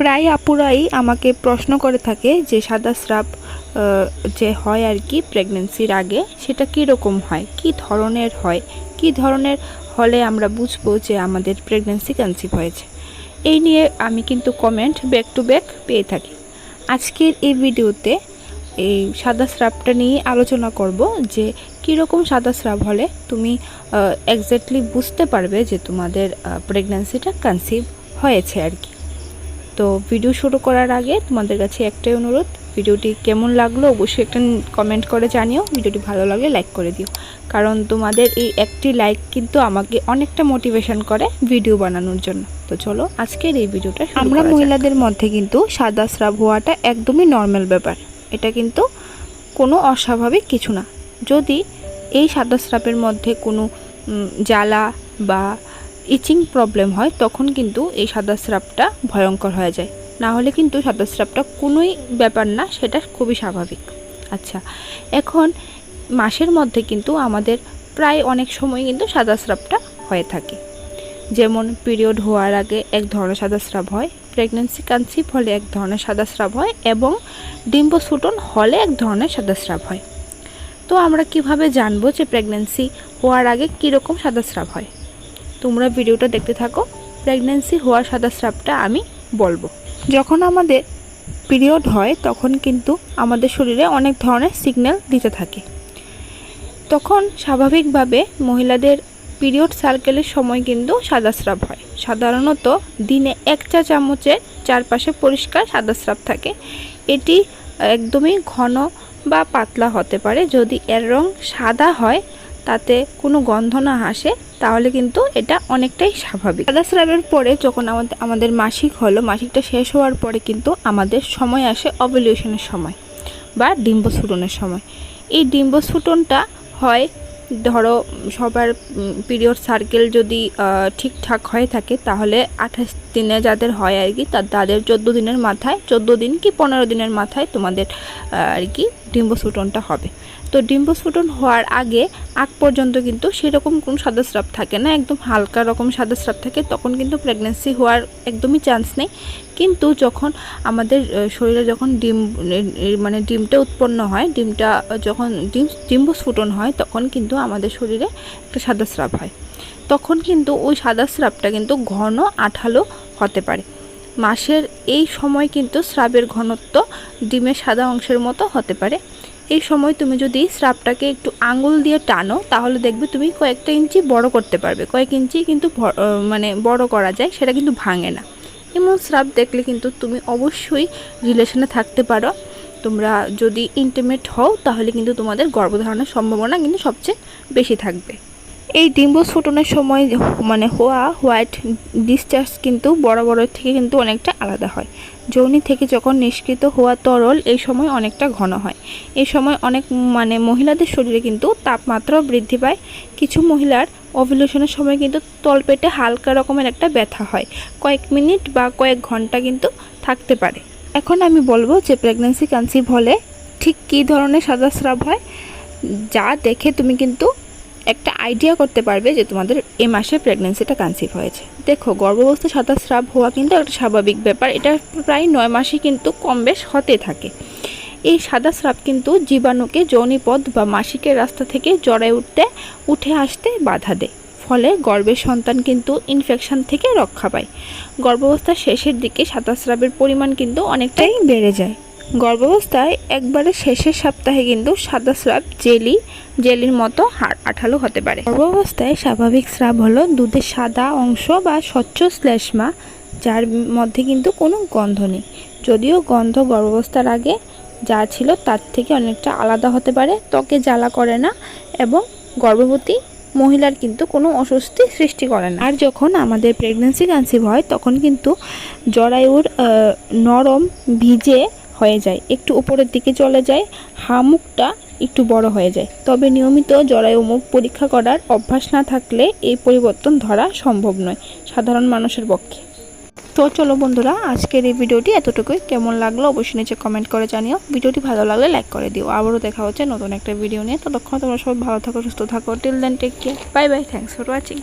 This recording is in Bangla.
প্রায় আপুরাই আমাকে প্রশ্ন করে থাকে যে সাদা স্রাব যে হয় আর কি প্রেগনেন্সির আগে, সেটা কী রকম হয়? কি ধরনের হয়? কি ধরনের হলে আমরা বুঝব যে আমাদের প্রেগনেন্সি কনসিভ হয়েছে? এই নিয়ে আমি কিন্তু কমেন্ট ব্যাক টু ব্যাক পেয়ে থাকি। আজকের এই ভিডিওতে এই সাদা স্রাবটা নিয়ে আলোচনা করব যে কীরকম সাদা স্রাব হলে তুমি এক্স্যাক্টলি বুঝতে পারবে যে তোমাদের প্রেগনেন্সিটা কনসিভ হয়েছে আর কি। তো ভিডিও শুরু করার আগে তোমাদের কাছে একটাই অনুরোধ ভিডিওটি কেমন লাগল অবশ্যই একটা কমেন্ট করে জানিও ভিডিওটি ভালো লাগলে লাইক করে দিও। কারণ তোমাদের এই একটি লাইক কিন্তু আমাকে অনেকটা মোটিভেশন করে ভিডিও বানানোর জন্য। তো চলো আজকের এই ভিডিওটা আমরা মহিলাদের মধ্যে কিন্তু সাদা স্রাব হওয়াটা একদমই নর্মাল ব্যাপার। এটা কিন্তু কোনো অস্বাভাবিক কিছু না। যদি এই সাদা স্রাবের মধ্যে কোনো জ্বালা বা ইচিং প্রবলেম হয়, তখন কিন্তু এই সাদা স্রাবটা ভয়ঙ্কর হয়ে যায়। না হলে কিন্তু সাদা স্রাবটা কোনোই ব্যাপার না, সেটা খুবই স্বাভাবিক। আচ্ছা এখন মাসের মধ্যে কিন্তু আমাদের প্রায় অনেক সময় কিন্তু সাদা স্রাবটা হয়ে থাকে। যেমন পিরিয়ড হওয়ার আগে এক ধরনের সাদা স্রাব হয় প্রেগনেন্সি কনসিভ হলে এক ধরনের সাদা স্রাব হয়, এবং ডিম্বস্ফুটন হলে এক ধরনের সাদা স্রাব হয়। তো আমরা কীভাবে জানব যে প্রেগনেন্সি হওয়ার আগে কীরকম সাদা স্রাব হয়? তোমরা ভিডিওটা দেখতে থাকো। প্রেগনেন্সি হওয়ার সাদা স্রাবটা আমি বলব। যখন আমাদের পিরিয়ড হয়, তখন কিন্তু আমাদের শরীরে অনেক ধরনের সিগন্যাল দিতে থাকে। তখন স্বাভাবিকভাবে মহিলাদের পিরিয়ড সার্কেলের সময় কিন্তু সাদা স্রাব হয়। সাধারণত দিনে এক চা চামচের চারপাশে পরিষ্কার সাদা স্রাব থাকে। এটি একদমই ঘন বা পাতলা হতে পারে। যদি এর রং সাদা হয় তাতে কোনো গন্ধ না আসে, তাহলে কিন্তু এটা অনেকটাই স্বাভাবিক। সাদা স্রাবের পরে যখন আমাদের আমাদের মাসিক হলো, মাসিকটা শেষ হওয়ার পরে কিন্তু আমাদের সময় আসে অভলিউশনের সময় বা ডিম্বস্ফুটনের সময়। এই ডিম্বস্ফুটনটা হয়, ধরো সবার পিরিয়ড সার্কেল যদি ঠিকঠাক হয়ে থাকে, তাহলে আঠাশ দিনে যাদের হয় আর কি তাদের চোদ্দ দিনের মাথায়, চোদ্দ দিন কি পনেরো দিনের মাথায় তোমাদের আর কি ডিম্বস্ফুটনটা হবে। তো ডিম্বস্ফুটন হওয়ার আগে, আগ পর্যন্ত কিন্তু সেরকম কোনো সাদা স্রাব থাকে না, একদম হালকা রকম সাদা স্রাব থাকে, তখন কিন্তু প্রেগনেন্সি হওয়ার একদমই চান্স নেই। কিন্তু যখন আমাদের শরীরে যখন ডিম মানে ডিমটা উৎপন্ন হয়, ডিমটা যখন ডিম ডিম্বস্ফুটন হয়, তখন কিন্তু আমাদের শরীরে একটা সাদা স্রাব হয়। তখন কিন্তু ওই সাদা স্রাবটা কিন্তু ঘন আঠালো হতে পারে। মাসের এই সময় কিন্তু স্রাবের ঘনত্ব ডিমের সাদা অংশের মতো হতে পারে। এই সময় তুমি যদি স্রাবটাকে একটু আঙুল দিয়ে টানো, তাহলে দেখবে তুমি কয়েকটা ইঞ্চি বড় করতে পারবে। কয়েক ইঞ্চি কিন্তু মানে বড় করা যায়, সেটা কিন্তু ভাঙে না। এমন স্রাব দেখলে কিন্তু তুমি অবশ্যই রিলেশনে থাকতে পারো। তোমরা যদি ইন্টিমেট হও, তাহলে কিন্তু তোমাদের গর্ভধারণের সম্ভাবনা কিন্তু সবচেয়ে বেশি থাকবে। এই ডিম্বস্ফোটনের সময় মানে হওয়া হোয়াইট ডিসচার্জ কিন্তু বড় বড় থেকে কিন্তু অনেকটা আলাদা হয়। যৌনি থেকে যখন নিষ্কৃত হওয়া তরল, এই সময় অনেকটা ঘন হয়। এই সময় অনেক মানে মহিলাদের শরীরে কিন্তু তাপমাত্রাও বৃদ্ধি পায়। কিছু মহিলার ওভুলেশনের সময় কিন্তু তলপেটে হালকা রকমের একটা ব্যথা হয়। কয়েক মিনিট বা কয়েক ঘণ্টা কিন্তু থাকতে পারে। এখন আমি বলব যে প্রেগনেন্সি কনসিভ হলে ঠিক কী ধরনের সাদা স্রাব হয়, যা দেখে তুমি কিন্তু একটা আইডিয়া করতে পারবে যে তোমাদের এ মাসে প্রেগনেন্সিটা কনসিভ হয়েছে। দেখো, গর্ভাবস্থা সাদা স্রাব হওয়া কিন্তু একটা স্বাভাবিক ব্যাপার। এটা প্রায় নয় মাসে কিন্তু কম বেশ হতে থাকে। এই সাদা স্রাব কিন্তু জীবাণুকে যৌনিপথ বা মাসিকের রাস্তা থেকে জড়ায় উঠতে, উঠে আসতে বাধা দেয়। ফলে গর্ভের সন্তান কিন্তু ইনফেকশন থেকে রক্ষা পায়। গর্ভাবস্থার শেষের দিকে সাদা স্রাবের পরিমাণ কিন্তু অনেকটাই বেড়ে যায়। গর্ভাবস্থায় একবারে শেষের সপ্তাহে কিন্তু সাদা স্রাব জেলি, জেলির মতো আঠালো হতে পারে। গর্ভাবস্থায় স্বাভাবিক স্রাব হলো দুধের সাদা অংশ বা স্বচ্ছ শ্লেষ্মা, যার মধ্যে কিন্তু কোনো গন্ধ নেই। যদিও গন্ধ গর্ভাবস্থার আগে যা ছিল তার থেকে অনেকটা আলাদা হতে পারে, ত্বকে জ্বালা করে না এবং গর্ভবতী মহিলার কিন্তু কোনো অস্বস্তি সৃষ্টি করে না। আর যখন আমাদের প্রেগনেন্সি কনসিভ হয়, তখন কিন্তু জরায়ুর নরম ভিজে হয়ে যায়। একটু উপরের দিকে চলে যায় হামুকটা একটু বড় হয়ে যায়। তবে নিয়মিত জরায়ু মুখ পরীক্ষা করার অভ্যাস না থাকলে এই পরিবর্তন ধরা সম্ভব নয়, সাধারণ মানুষের পক্ষে। তো চলো বন্ধুরা, আজকের এই ভিডিওটি এতটুকুই। কেমন লাগল অবশ্যই নিচে কমেন্ট করে জানিও। ভিডিওটি ভালো লাগলে লাইক করে দিও। আবারও দেখা হচ্ছে নতুন একটা ভিডিও নিয়ে। ততক্ষণ তোমরা সবাই ভালো থাকো, সুস্থ থাকো। Till then take care bye bye thanks for watching